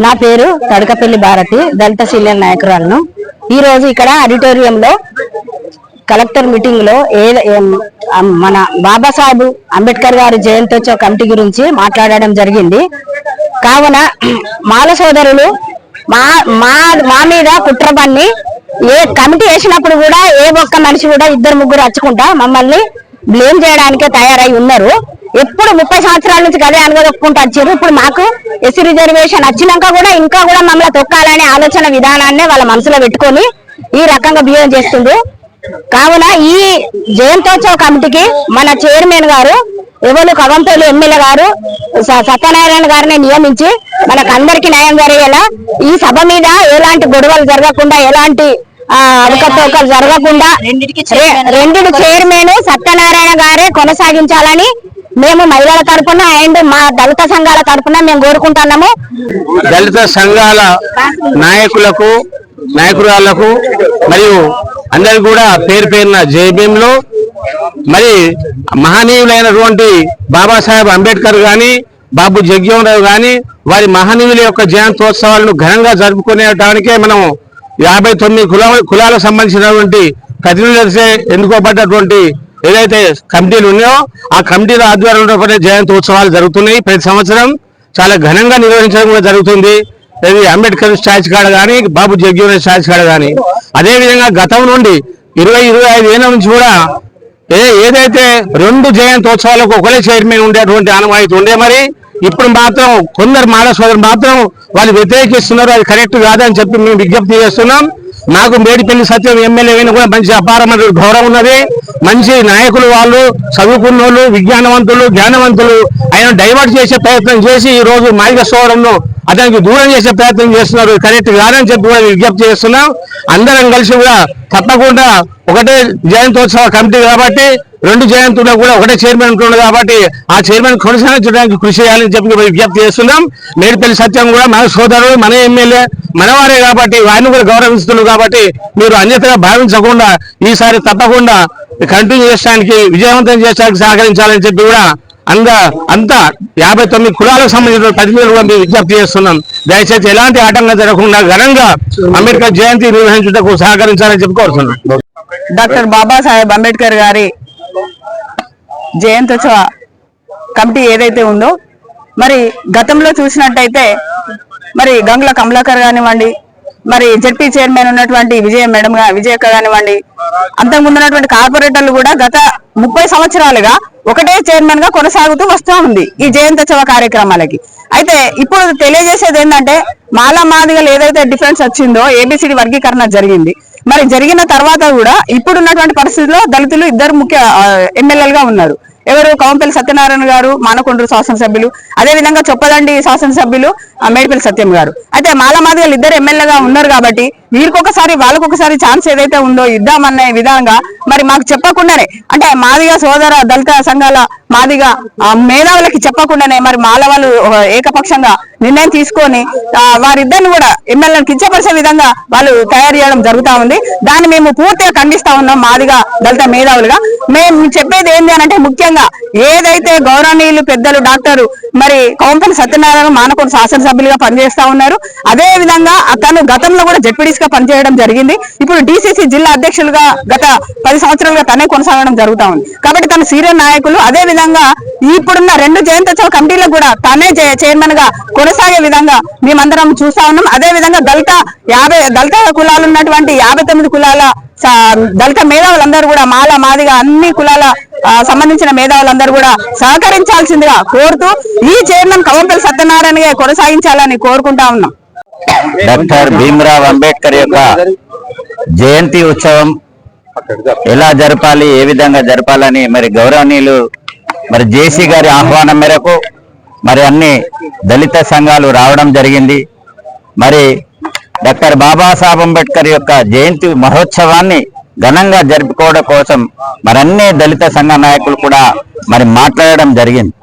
నా పేరు తడకపల్లి భారతి దళిత సీనియర్ నాయకురాలను. ఈ రోజు ఇక్కడ ఆడిటోరియంలో కలెక్టర్ మీటింగ్లో ఏ ఏం- మన బాబాసాహెబ్ అంబేద్కర్ గారి జయంతోత్సవ కమిటీ గురించి మాట్లాడడం జరిగింది. కావున మాల సోదరులు మా మా మా మీద కుట్ర పన్ని ఏ కమిటీ వేసినప్పుడు కూడా ఏ ఒక్క మనిషి కూడా ఇద్దరు ముగ్గురు వచ్చుకుంటా మమ్మల్ని బ్లేమ్ చేయడానికే తయారై ఉన్నారు. ఎప్పుడు ముప్పై సంవత్సరాల నుంచి అదే అనుగదొక్కుంటూ వచ్చారు. ఇప్పుడు మాకు ఎస్సీ రిజర్వేషన్ వచ్చినాక కూడా ఇంకా కూడా మమ్మల్ని తొక్కాలనే ఆలోచన విధానాన్ని వాళ్ళ మనసులో పెట్టుకొని ఈ రకంగా బిహేవ్ చేస్తుండ్రు కావున ఈ జయంతోత్సవ కమిటీకి మన చైర్మన్ గారు ఎవరు కవంపల్లి ఎమ్మెల్యే గారు సత్యనారాయణ గారిని నియమించి మనకు అందరికి న్యాయం జరిగేలా ఈ సభ మీద ఎలాంటి గొడవలు జరగకుండా ఎలాంటి అవకతవకలు జరగకుండా రె- రెండిటి చైర్మన్ సత్యనారాయణ గారే కొనసాగించాలని మేము మహిళల తరఫున అండ్ మా దళిత సంఘాల తరఫున మేము కోరుకుంటున్నాము. దళిత సంఘాల నాయకులకు నాయకురాళ్ళకు మరియు అందరు కూడా పేరు పేరున జేబీఎంలో మరి మహనీయులైనటువంటి బాబాసాహెబ్ అంబేద్కర్ గాని బాబు జగ్జీవన్ రావు గాని వారి మహనీయుల యొక్క జయంతోత్సవాలను ఘనంగా జరుపుకునేటానికే మనం యాభై తొమ్మిది కుల కులాలకు సంబంధించినటువంటి ప్రతినిధులచే ఎన్నుకోబడ్డటువంటి ఏదైతే కమిటీలు ఉన్నాయో ఆ కమిటీల ఆధ్వర్యంలో కూడా జయంతోత్సవాలు జరుగుతున్నాయి. ప్రతి సంవత్సరం చాలా ఘనంగా నిర్వహించడం కూడా జరుగుతుంది. ఇది అంబేద్కర్ స్టాచ్యూ కాడ కానీ బాబు జగ్జీవన్ స్టాచ్యూ కాడ కానీ. అదేవిధంగా గతం నుండి ఇరవై ఇరవై ఐదు ఏళ్ళ నుంచి కూడా ఏ ఏదైతే రెండు జయంతోత్సవాలకు ఒకరే చైర్మన్ ఉండేటువంటి ఆనవాయితీ ఉండే మరి ఇప్పుడు మాత్రం కొందరు మాల సోదరు మాత్రం వాళ్ళు వ్యతిరేకిస్తున్నారు. అది కరెక్ట్ కాదని చెప్పి మేము విజ్ఞప్తి చేస్తున్నాం. నాకు మేడిపల్లి సత్యం ఎమ్మెల్యే అయినా కూడా మంచి అపారమైన గౌరవం ఉన్నది. మంచి నాయకులు వాళ్ళు చదువుకున్న వాళ్ళు విజ్ఞానవంతులు జ్ఞానవంతులు. ఆయన డైవర్ట్ చేసే ప్రయత్నం చేసి ఈ రోజు మాదిగ సోదరంలో అతనికి దూరం చేసే ప్రయత్నం చేస్తున్నారు. కరెక్ట్ కాదని చెప్పి కూడా విజ్ఞప్తి చేస్తున్నాం. అందరం కలిసి కూడా తప్పకుండా ఒకటే జయంతోత్సవ కమిటీ కాబట్టి రెండు జయంతులు కూడా ఒకటే చైర్మన్ ఉంటున్నాడు కాబట్టి ఆ చైర్మన్ కొనసాగించడానికి కృషి చేయాలని చెప్పి విజ్ఞప్తి చేస్తున్నాం. మేడిపల్లి సత్యం కూడా మన సోదరుడు మన ఎమ్మెల్యే మనవారే కాబట్టి వారిని కూడా గౌరవిస్తున్నారు కాబట్టి మీరు అన్యతగా భావించకుండా ఈసారి తప్పకుండా కంటిన్యూ చేయడానికి విజయవంతం చేయడానికి సహకరించాలని చెప్పి కూడా అంద అంతా యాభై తొమ్మిది కులాలకు సంబంధించిన ప్రతినిధులు కూడా మేము విజ్ఞప్తి చేస్తున్నాం. దయచేసి ఎలాంటి ఆటంకం జరగకుండా ఘనంగా అంబేద్కర్ జయంతి నిర్వహించుటకు సహకరించాలని చెప్పి కోరుతున్నాం. డాక్టర్ బాబాసాహెబ్ అంబేద్కర్ గారి జయంతోత్సవ కమిటీ ఏదైతే ఉందో మరి గతంలో చూసినట్టయితే మరి గంగుల కమలాకర్ కానివ్వండి మరి జడ్పీ చైర్మన్ ఉన్నటువంటి విజయ మేడం గా- విజయక్క కానివ్వండి అంతకుముందు ఉన్నటువంటి కార్పొరేటర్లు కూడా గత ముప్పై సంవత్సరాలుగా ఒకటే చైర్మన్గా కొనసాగుతూ వస్తూ ఉంది ఈ జయంతోత్సవ కార్యక్రమాలకి. అయితే ఇప్పుడు తెలియజేసేది ఏంటంటే మాలా మాదిగలు ఏదైతే డిఫరెన్స్ వచ్చిందో ఏబిసిడి వర్గీకరణ జరిగింది. మరి జరిగిన తర్వాత కూడా ఇప్పుడు ఉన్నటువంటి పరిస్థితుల్లో దళితులు ఇద్దరు ముఖ్య ఎమ్మెల్యేలుగా ఉన్నారు. ఎవరు కౌంపల్లి సత్యనారాయణ గారు మానకొండ్రు శాసనసభ్యులు అదే విధంగా చొప్పదండి శాసనసభ్యులు ఆ, మేడిపల్లి సత్యం గారు. అయితే మాలమాదిగలు ఇద్దరు ఎమ్మెల్యేగా ఉన్నారు కాబట్టి వీరికొకసారి వాళ్ళకొకసారి ఛాన్స్ ఏదైతే ఉందో ఇద్దామనే విధంగా మరి మాకు చెప్పకుండానే అంటే మాదిగా సోదర దళిత సంఘాల మాదిగా మేధావులకి చెప్పకుండానే మరి మాల వాళ్ళు ఏకపక్షంగా నిర్ణయం తీసుకొని వారిద్దరిని కూడా ఎమ్మెల్యేలను కించపరిచే విధంగా వాళ్ళు తయారు చేయడం జరుగుతా ఉంది. దాన్ని మేము పూర్తిగా ఖండిస్తా ఉన్నాం మాదిగా దళిత మేధావులుగా. మేము చెప్పేది ఏంటి అని అంటే ముఖ్యంగా ఏదైతే గౌరవనీయులు పెద్దలు డాక్టర్ మరి కౌంపల్లి సత్యనారాయణ మానకొండ శాసనసభ్యులుగా పనిచేస్తా ఉన్నారు అదే విధంగా అతను గతంలో కూడా జెడ్పీడీస్ గా పనిచేయడం జరిగింది. ఇప్పుడు డిసిసి జిల్లా అధ్యక్షులుగా గత పది సంవత్సరాలుగా తనే కొనసాగడం జరుగుతా ఉంది. కాబట్టి తన సీనియర్ నాయకులు అదే విధంగా ఇప్పుడున్న రెండు జయంతోత్సవ కమిటీలకు కూడా తనే చైర్మన్గా కొనసాగే విధంగా మేమందరం చూస్తా ఉన్నాం. అదే విధంగా దళిత యాభై దళిత కులాలు ఉన్నటువంటి యాభై తొమ్మిది కులాల దళిత మేధావులందరూ కూడా మాల మాదిగా అన్ని కులాల సంబంధించిన మేధావులందరూ కూడా సహకరించాల్సిందిగా కోరుతూ ఈ చైర్మన్ కవంపల్లి సత్యనారాయణ కొనసాగించాలని కోరుకుంటా ఉన్నాం. డాక్టర్ భీమ్రావ్ అంబేద్కర్ యొక్క జయంతి ఉత్సవం ఎలా జరపాలి ఏ విధంగా జరపాలని మరి గౌరవనీయులు మరి జేసీ గారి ఆహ్వానం మేరకు మరి అన్ని దళిత సంఘాలు రావడం జరిగింది. మరి డాక్టర్ బాబాసాహెబ్ అంబేద్కర్ యొక్క జయంతి మహోత్సవాన్ని ఘనంగా జరుపుకోవడం కోసం మరి అన్ని దళిత సంఘ నాయకులు కూడా మరి మాట్లాడడం జరిగింది.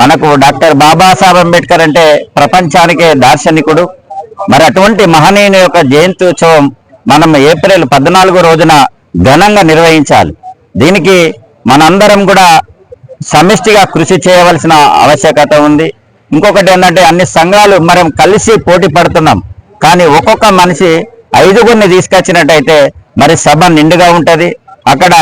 మనకు డాక్టర్ బాబాసాహెబ్ అంబేద్కర్ అంటే ప్రపంచానికే దార్శనికుడు. మరి అటువంటి మహనీయుని యొక్క జయంతి ఉత్సవం మనం ఏప్రిల్ పద్నాలుగో రోజున ఘనంగా నిర్వహించాలి. దీనికి మనందరం కూడా సమిష్టిగా కృషి చేయవలసిన ఆవశ్యకత ఉంది. ఇంకొకటి ఏంటంటే అన్ని సంఘాలు మనం కలిసి పోటీ పడుతున్నాం. కానీ ఒక్కొక్క మనిషి ఐదుగురిని తీసుకొచ్చినట్టయితే మరి సభ నిండుగా ఉంటుంది. అక్కడ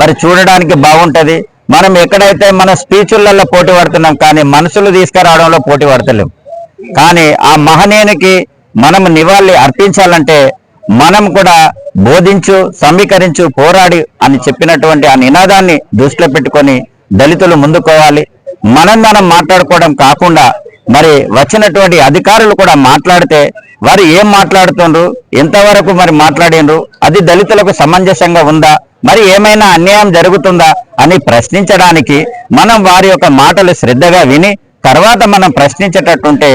మరి చూడడానికి బాగుంటుంది. మనం ఎక్కడైతే మన స్పీచులలో పోటీ పడుతున్నాం కానీ మనసులు తీసుకురావడంలో పోటీ పడతలేం. కానీ ఆ మహనీయునికి మనం నివాళి అర్పించాలంటే మనం కూడా బోధించు సమీకరించు పోరాడి అని చెప్పినటువంటి ఆ నినాదాన్ని దృష్టిలో పెట్టుకొని దళితులు ముందుకోవాలి. మనం మనం మాట్లాడుకోవడం కాకుండా మరి వచ్చినటువంటి అధికారులు కూడా మాట్లాడితే వారు ఏం మాట్లాడుతుండ్రు ఎంతవరకు మరి మాట్లాడిండ్రు అది దళితులకు సమంజసంగా ఉందా మరి ఏమైనా అన్యాయం జరుగుతుందా అని ప్రశ్నించడానికి మనం వారి యొక్క మాటలు శ్రద్ధగా విని తర్వాత మనం ప్రశ్నించేటట్టుంటే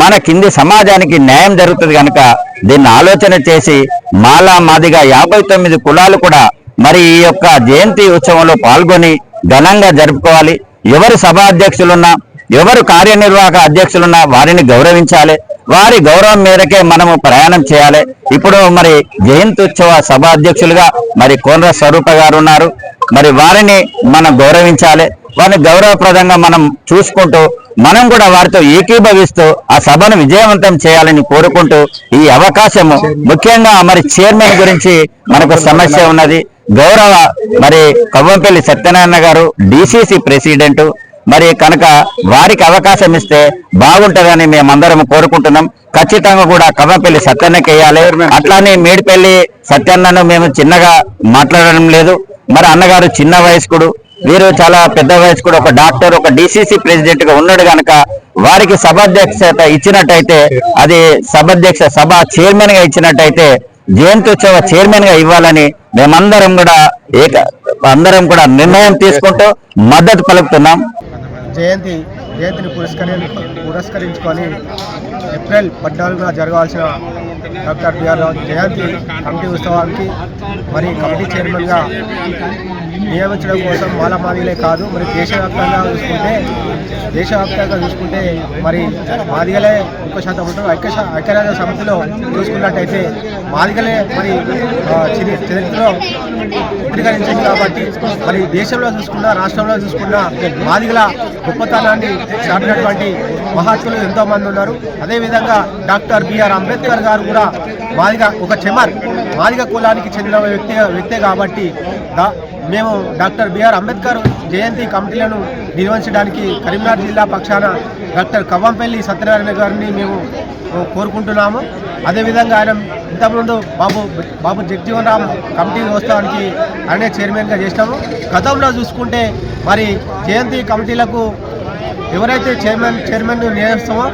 మన కింది సమాజానికి న్యాయం జరుగుతుంది కనుక దీన్ని ఆలోచన చేసి మాలా మాదిగా యాభై తొమ్మిది కులాలు కూడా మరి ఈ యొక్క జయంతి ఉత్సవంలో పాల్గొని ఘనంగా జరుపుకోవాలి. ఎవరు సభా అధ్యక్షులున్నా ఎవరు కార్యనిర్వాహక అధ్యక్షులున్నా వారిని గౌరవించాలి. వారి గౌరవం మేరకే మనము ప్రయాణం చేయాలి. ఇప్పుడు మరి జయంతి ఉత్సవ సభ అధ్యక్షులుగా మరి కోనర స్వరూప గారు ఉన్నారు మరి వారిని మనం గౌరవించాలి. వారిని గౌరవప్రదంగా మనం చూసుకుంటూ మనం కూడా వారితో ఏకీభవిస్తూ ఆ సభను విజయవంతం చేయాలని కోరుకుంటూ ఈ అవకాశము ముఖ్యంగా మరి చైర్మన్ గురించి మనకు సమస్య ఉన్నది. గౌరవ మరి కవ్వంపల్లి సత్యనారాయణ గారు డిసిసి ప్రెసిడెంట్ మరి కనుక వారికి అవకాశం ఇస్తే బాగుంటుందని మేమందరం కోరుకుంటున్నాం. ఖచ్చితంగా కూడా కవ్వంపల్లి సత్యన్నకి వేయాలి. అట్లానే మేడిపల్లి సత్యన్నను మేము చిన్నగా మాట్లాడడం లేదు. మరి అన్నగారు చిన్న వయస్కుడు వీరు చాలా పెద్ద వయస్కుడు ఒక డాక్టర్ ఒక డిసిసి ప్రెసిడెంట్గా ఉన్నాడు గనక వారికి సభాధ్యక్షత ఇచ్చినట్టయితే అది సభాధ్యక్ష సభ చైర్మన్గా ఇచ్చినట్టయితే జయంత్యుత్సవ చైర్మన్గా ఇవ్వాలని మేమందరం కూడా ఏక అందరం కూడా నిర్ణయం తీసుకుంటూ మద్దతు పలుకుతున్నాం. జయంతి జయంతిని పురస్కరి పురస్కరించుకొని ఏప్రిల్ పద్నాలుగున జరగాల్సిన డాక్టర్ బిఆర్ రావు జయంతి కమిటీ ఉత్సవానికి మరి కమిటీ చైర్మన్గా నియమించడం కోసం మాలమాదిలే కాదు మరి దేశవ్యాప్తంగా చూసుకుంటే దేశవ్యాప్తంగా చూసుకుంటే మరి మాదిగలే ముప్పై శాతం ఉంటారు. ఐక్య ఐక్యరాజ్య సమితిలో చూసుకున్నట్టయితే మాదిగలే మరి చరిత్రలో చిత్రీకరించింది కాబట్టి మరి దేశంలో చూసుకున్న రాష్ట్రంలో చూసుకున్న మాదిగల గొప్పతనాన్ని చాటినటువంటి మహాత్ములు ఎంతోమంది ఉన్నారు. అదేవిధంగా డాక్టర్ బిఆర్ అంబేద్కర్ గారు కూడా మాదిగ ఒక చెమర్. మాదిగ కులానికి చెందిన వ్యక్తి వ్యక్తే కాబట్టి మేము డాక్టర్ బిఆర్ అంబేద్కర్ జయంతి కమిటీలను నిర్వహించడానికి కరీంనగర్ జిల్లా పక్షాన డాక్టర్ కవ్వంపల్లి సత్యనారాయణ గారిని మేము కోరుకుంటున్నాము. అదేవిధంగా ఆయన ఇంతకుముందు బాబు బాబు జగజీవన్ రామ్ కమిటీ వ్యవస్థానికి ఆయనే చైర్మన్గా చేసినాము. గతంలో చూసుకుంటే మరి జయంతి కమిటీలకు ఎవరైతే చైర్మన్ చైర్మన్ నియమిస్తామో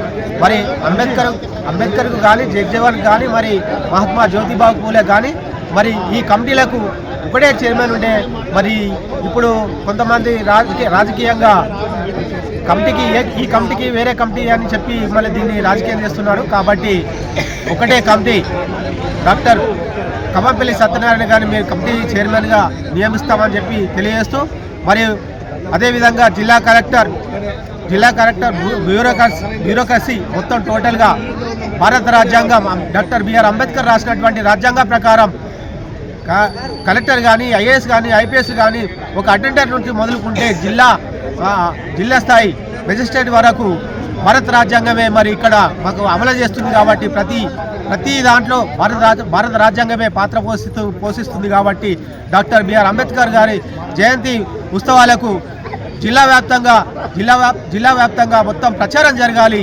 మరి అంబేద్కర్ అంబేద్కర్కు కానీ జగ్జీవన్ కానీ మరి మహాత్మా జ్యోతిబాబు పూలే కానీ మరి ఈ కమిటీలకు ఒకటే చైర్మన్ ఉండే మరి ఇప్పుడు కొంతమంది రాజకీయ రాజకీయంగా కమిటీకి ఈ కమిటీకి వేరే కమిటీ అని చెప్పి మళ్ళీ దీన్ని రాజకీయం చేస్తున్నారు కాబట్టి ఒకటే కమిటీ డాక్టర్ కమ్మపల్లి సత్యనారాయణ గారిని మీరు కమిటీ చైర్మన్గా నియమిస్తామని చెప్పి తెలియజేస్తూ మరియు అదేవిధంగా జిల్లా కలెక్టర్ జిల్లా కలెక్టర్ బ్యూరోక్రసీ బ్యూరోక్రసీ మొత్తం టోటల్గా భారత రాజ్యాంగం డాక్టర్ బిఆర్ అంబేద్కర్ రాసినటువంటి రాజ్యాంగ ప్రకారం క- కలెక్టర్ కానీ ఐఏఎస్ కానీ ఐపీఎస్ కానీ ఒక అటెండర్ నుంచి మొదలుకుంటే జిల్లా జిల్లా స్థాయి మెజిస్ట్రేట్ వరకు భారత రాజ్యాంగమే మరి ఇక్కడ మాకు అమలు చేస్తుంది కాబట్టి ప్రతి ప్రతి దాంట్లో భారత రాజ భారత రాజ్యాంగమే పాత్ర పోషిస్తూ పోషిస్తుంది కాబట్టి డాక్టర్ బిఆర్ అంబేద్కర్ గారి జయంతి ఉత్సవాలకు జిల్లా వ్యాప్తంగా జిల్లా వ్యాప్ జిల్లా వ్యాప్తంగా మొత్తం ప్రచారం జరగాలి.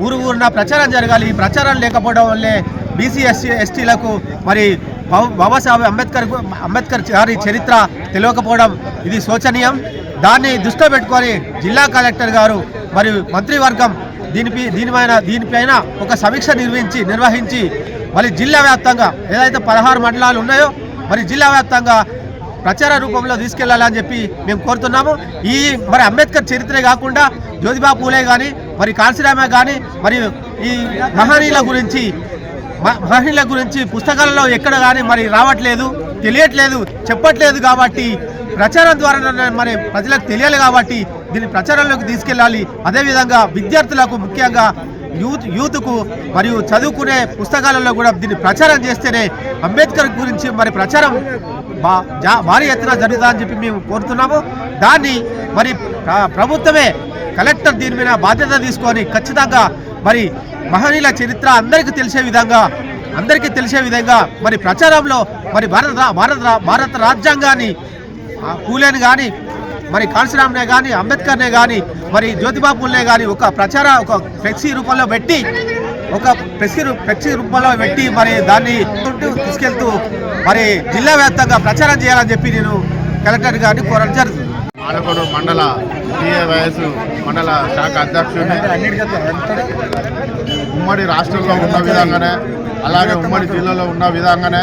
ఊరు ఊరున ప్రచారం జరగాలి. ఈ ప్రచారం లేకపోవడం వల్లే బీసీ ఎస్సీ ఎస్టీలకు మరి బాబా- బాబాసాహెబ్ అంబేద్కర్ అంబేద్కర్ గారి చరిత్ర తెలియకపోవడం ఇది శోచనీయం. దాన్ని దృష్టిలో పెట్టుకొని జిల్లా కలెక్టర్ గారు మరియు మంత్రివర్గం దీనిపై దీనిపైన దీనిపైన ఒక సమీక్ష నిర్వహించి నిర్వహించి మరి జిల్లా వ్యాప్తంగా ఏదైతే పదహారు మండలాలు ఉన్నాయో మరి జిల్లా వ్యాప్తంగా ప్రచార రూపంలో తీసుకెళ్ళాలని చెప్పి మేము కోరుతున్నాము. ఈ మరి అంబేద్కర్ చరిత్రే కాకుండా జ్యోతిబా పూలే కానీ మరి కాశీరామే కానీ మరియు ఈ మహనీయుల గురించి మ- మహిళల గురించి పుస్తకాలలో ఎక్కడ కానీ మరి రావట్లేదు తెలియట్లేదు చెప్పట్లేదు కాబట్టి ప్రచారం ద్వారా మరి ప్రజలకు తెలియాలి కాబట్టి దీన్ని ప్రచారంలోకి తీసుకెళ్ళాలి. అదేవిధంగా విద్యార్థులకు ముఖ్యంగా యూత్ యూత్కు మరియు చదువుకునే పుస్తకాలలో కూడా దీన్ని ప్రచారం చేస్తేనే అంబేద్కర్ గురించి మరి ప్రచారం జా- భారీ ఎత్తున జరుగుతుందని చెప్పి మేము కోరుతున్నాము. దాన్ని మరి ప్రభుత్వమే కలెక్టర్ దీని మీద బాధ్యత తీసుకొని ఖచ్చితంగా మరి మహనీయుల చరిత్ర అందరికీ తెలిసే విధంగా అందరికీ తెలిసే విధంగా మరి ప్రచారంలో మరి భారత భారత భారత రాజ్యాంగాన్ని పూలేని కానీ మరి కాన్సీరామ్నే కానీ అంబేద్కర్నే కానీ మరి జ్యోతిబాబుల్నే కానీ ఒక ప్రచార ఒక ఫ్లెక్సీ రూపంలో పెట్టి ఒక ఫ్లెక్సీ ఫ్లెక్సీ రూపంలో పెట్టి మరి దాన్ని తీసుకెళ్తూ మరి జిల్లా వ్యాప్తంగా ప్రచారం చేయాలని చెప్పి నేను కలెక్టర్ గారిని కోరడం జరుగుతుంది. ఆడకొండ మండల టీఏవైఎస్ మండల శాఖ అధ్యక్షుడిని ఉమ్మడి రాష్ట్రంలో ఉన్న విధంగానే అలాగే ఉమ్మడి జిల్లాలో ఉన్న విధంగానే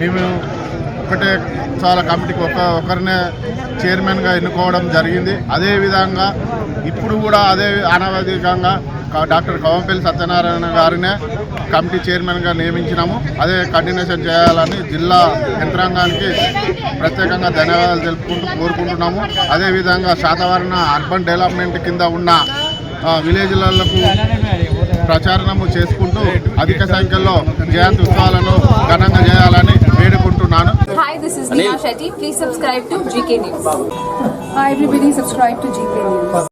మేము ఒకటే చాలా కమిటీకి ఒక ఒకరినే చైర్మన్గా ఎన్నుకోవడం జరిగింది. అదేవిధంగా ఇప్పుడు కూడా అదే అనవధికంగా డాక్టర్ కవంపల్లి సత్యనారాయణ గారినే కమిటీ చైర్మన్గా నియమించినాము. అదే కంటిన్యూషన్ చేయాలని జిల్లా యంత్రాంగానికి ప్రత్యేకంగా ధన్యవాదాలు తెలుపుకుంటూ కోరుకుంటున్నాము. అదేవిధంగా శాతవరణ అర్బన్ డెవలప్మెంట్ కింద ఉన్న విలేజ్లకు ప్రచారణము చేసుకుంటూ అధిక సంఖ్యలో జయంతి ఉత్సవాలను ఘనంగా చేయాలని వేడుకుంటున్నాను. Hi everybody, subscribe to GK News.